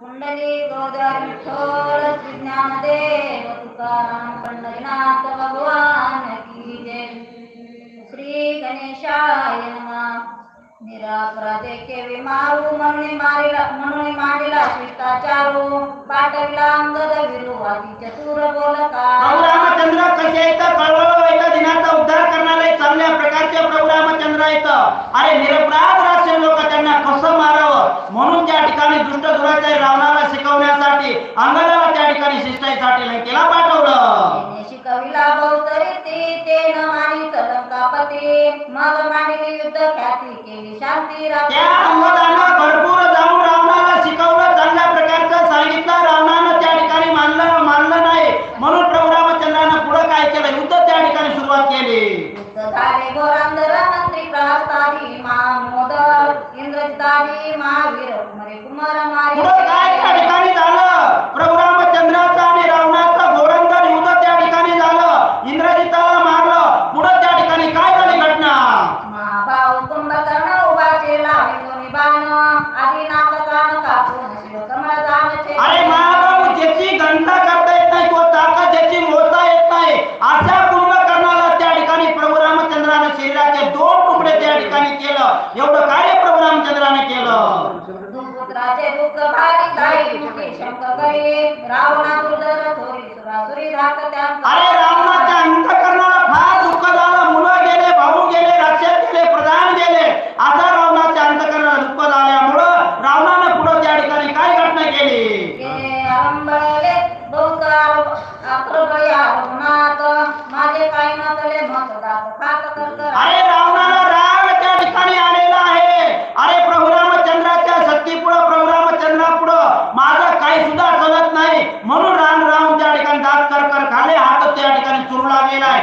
कुंडली गोदर विठ्ठल श्री ज्ञानदेव तुकाराम पंढरीनाथ भगवान की जय। श्री गणेशाय नमः। रामचंद्र कसे दिनाचा उद्धार करणारे चांगल्या प्रकारचे प्रभू रामचंद्र येत अरे निरपराध राक्षस लोक त्यांना कसं मारावं? म्हणून त्या ठिकाणी दुष्ट दुराचारी रावणाला शिकवण्यासाठी अंगदाला त्या ठिकाणी शिष्टाईसाठी लंकेला पाठवलं. सुरुवात केली. झाले गोरांधर मंत्री प्रहस्तारी महामोदर महावीर मरे कुमार झालं? प्रभू रामचंद्राचा रामचंद्राने केलं. अरे रावणाच्या अंतकरणाला फार दुःखदायक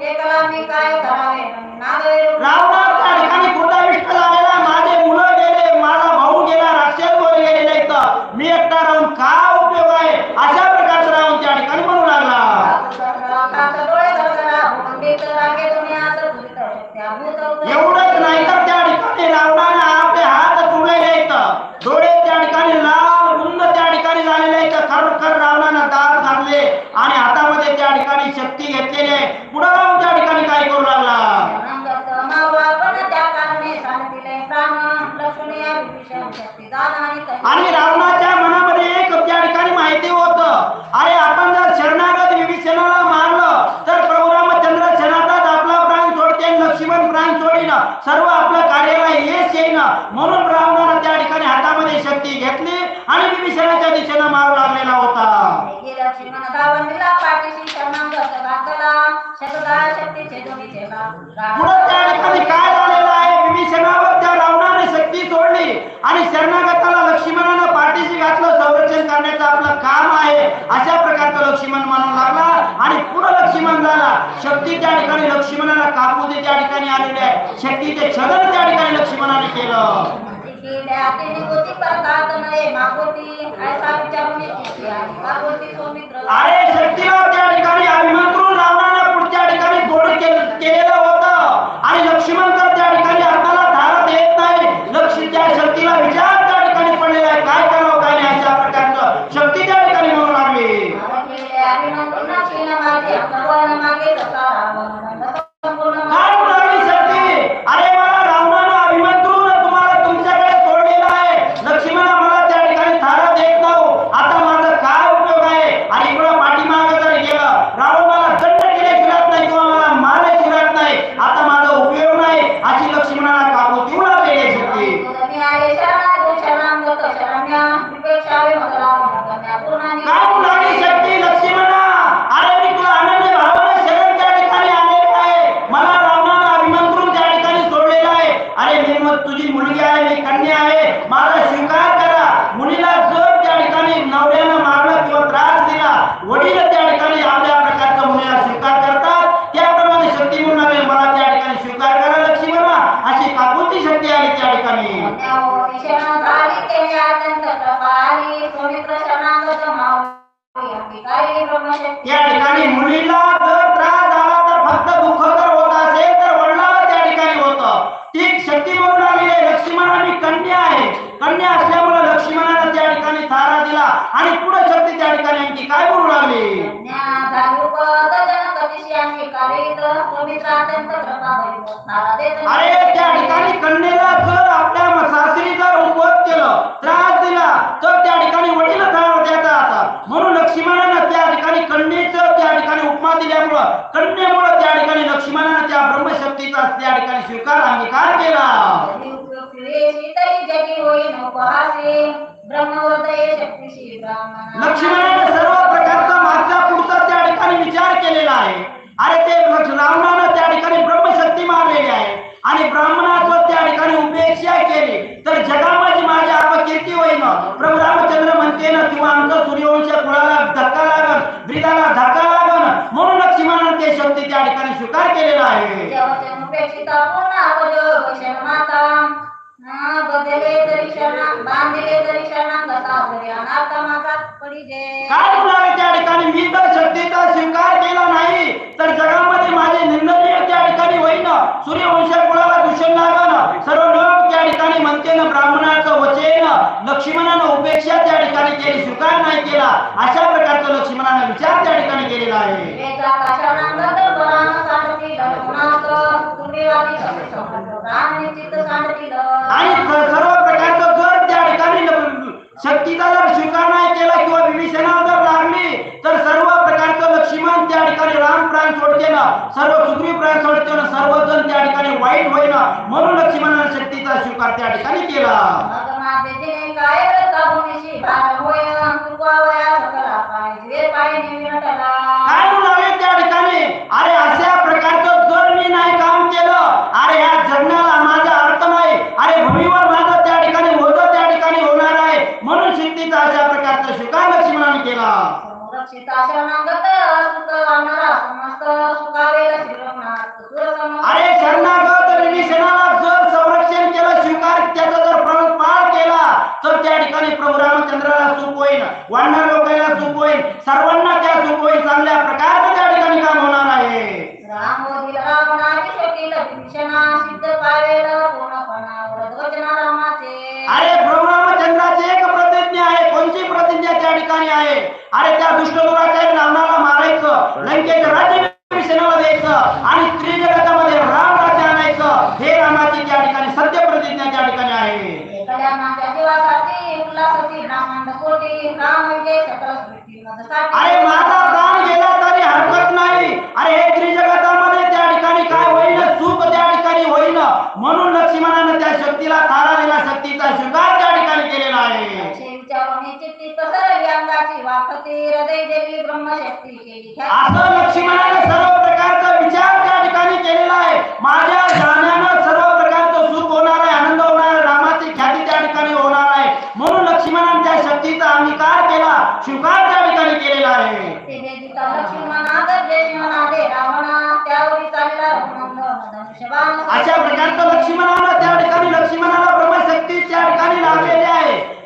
ते कला मी काय करावे नाव आणि रावणाच्या मनामध्ये एक त्या ठिकाणी माहिती होत. अरे आपण जर शरणागत विभीषणाला मारलं तर प्रभू रामचंद्र शरणात आपला प्राण सोडते लक्ष्मण प्राण सोडीन. सर्व आपलं कार्याला यश येईन. म्हणून रावणाला त्या ठिकाणी हातामध्ये शक्ती घेतली आणि विभीषणाच्या दिशेनं मार लागलेला होता. पुढे त्या ठिकाणी काय झालेलं आहे? विभीषणावर त्या शक्ती सोडली आणि शरणागताला लक्ष्मणानं पाठीशी घातलं. संरक्षण करण्याचं आपलं काम आहे. अशा प्रकारचं लक्ष्मण मानू लागला. आणि पुढे लक्ष्मण झाला. शक्ती त्या ठिकाणी लक्ष्मणाला कापूदी त्या ठिकाणी आलेले आहे. शक्तीचे छगन त्या ठिकाणी लक्ष्मणाने केलं. अरे ಯಾರಿನ ತಿನ್ನ ಚೀನ ಮಾಡಿ ಅಪ್ಪವನ ಮಾಡಿ ಸತಾರಾಮ तुझी मुलगी आहे मी कन्या आहे. मला स्वीकार करा. मुलीला जर त्या ठिकाणी नवऱ्यानं मारलं किंवा त्रास दिला. वडील त्या ठिकाणी आपल्या प्रकारचा मुलीला स्वीकार करतात. त्याप्रमाणे शक्ती म्हणून मुलाने मला त्या ठिकाणी स्वीकार करा लक्ष्मी बना. अशी काकुती शक्ती आहे त्या ठिकाणी. या ठिकाणी मुलीला जर त्रास झाला तर फक्त दुखवतो ती शक्ती म्हणून आली आहे लक्ष्मणाने कन्या आहे. कन्या असल्यामुळे लक्ष्मणाने त्या ठिकाणी थारा दिला आणि पुढे शक्ती त्या ठिकाणी आणखी काय बोलू लागली? अरे त्या ठिकाणी कन्येला जर आपल्या सासरी जर उपवत केलं त्रास दिला तर त्या ठिकाणी वडील त्रास द्यायचा आता म्हणून लक्ष्मणानं त्या ठिकाणी कन्येचं त्या ठिकाणी उपमा दिल्यामुळं कन्येमुळं लक्ष्मणाच्या ब्रह्मशक्तीचा त्या ठिकाणी स्वीकार अंगीकार केला. लक्ष्मणाने सर्व प्रकारचा मागचा पुढचा त्या ठिकाणी विचार केलेला आहे. अरे ते रावणानं त्या ठिकाणी ब्रह्मशक्ती मारलेली आहे. आणि ब्राह्मणाचं त्या ठिकाणी उपेक्षा केली. तर जगामध्ये माझी अपकीर्ती होईन. प्रभू रामचंद्र म्हणते ना किंवा आमचं सूर्यवंश कुळाला धक्का लागल ब्रिदाला धक्का शक्ती त्या ठिकाणी स्वीकार केलेला आहे. काय त्या ठिकाणी? मी तर शक्तीचा स्वीकार केला नाही. तर जगामध्ये माझे निंदनीय त्या ठिकाणी होईन. सूर्यवंश कुळाला लागन सर्व लोक त्या ठिकाणी म्हणते ना ब्राह्मणाचं वचेन लक्ष्मणानं उपेक्षा त्या ठिकाणी केली स्वीकार नाही केला अशा प्रकारचं लक्ष्मणानं विचार त्या ठिकाणी केलेला आहे. आणि सर्व प्रकारचं जर त्या ठिकाणी शक्तीचा जर स्वीकार नाही केला किंवा विभीषणा जर लागली तर सर्व प्रकारचं लक्ष्मण त्या ठिकाणी राम प्राण सोडते ना सर्व सुग्रीव प्राण सोडते ना सर्वजण त्या ठिकाणी वाईट होईना म्हणून लक्ष्मणाने शक्तीचा स्वीकार त्या ठिकाणी केला. जे काय करता भूमीशी भार होय तुकवावया सकला पाय जे पाय निविटला काय म्हणाले त्या ठिकाणी? अरे अशा प्रकारचं जर मी नाही काम केलं अरे या जगण्याला माझा अर्थ नाही. अरे भूमीवर माझं त्या ठिकाणी होतं त्या ठिकाणी होणार आहे. म्हणून शक्तीचा अशा प्रकारचा स्वीकार लक्ष्मणाने केला. समस्त श्रीरमणात अरे शरणागत विभीषणाला जर संरक्षण केलं स्वीकार त्याचा जर प्र- पाळ केला तर त्या ठिकाणी प्रभू रामचंद्राला सुख होईल वाढणार लोकांना सुख होईल सर्वांना त्या सुख होईल चांगल्या प्रकारचं त्या ठिकाणी काम होणार आहे. रामोदील अरे प्रभू रामचंद्राची एक प्रतिज्ञा आहे कोणती प्रतिज्ञा त्या ठिकाणी आहे? अरे त्या दुष्ट दुराचारी रावणाला मारायचं लंकेचं राज्य विभीषणाला द्यायचं आणि स्त्री जगतामध्ये राम राज्य आणायचं हे रामाची त्या ठिकाणी सत्य प्रतिज्ञा त्या ठिकाणी आहे कल्याणाच्या जीवासाठी उल्हासाची ब्राह्मण कोटी राम विजय सकल सृष्टी मदसाठी अरे माझा प्राण गेला तरी हरकत नाही अरे हे त्रिजगतामध्ये त्या ठिकाणी काय होईल सुख त्या ठिकाणी होईल म्हणून शक्तीला तारा दिला शक्तीचा स्वीकार त्या ठिकाणी केलेला आहे. असे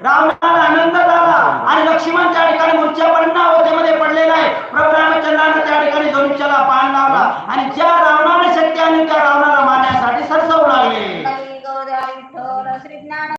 रामलाला आनंद झाला आणि लक्ष्मण त्या ठिकाणी मूर्छा अवधेमध्ये पडलेला आहे प्रभू रामचंद्राने त्या ठिकाणी धनुष्याला पान लावला आणि ज्या रावणाने शक्य आणि त्या रावणाला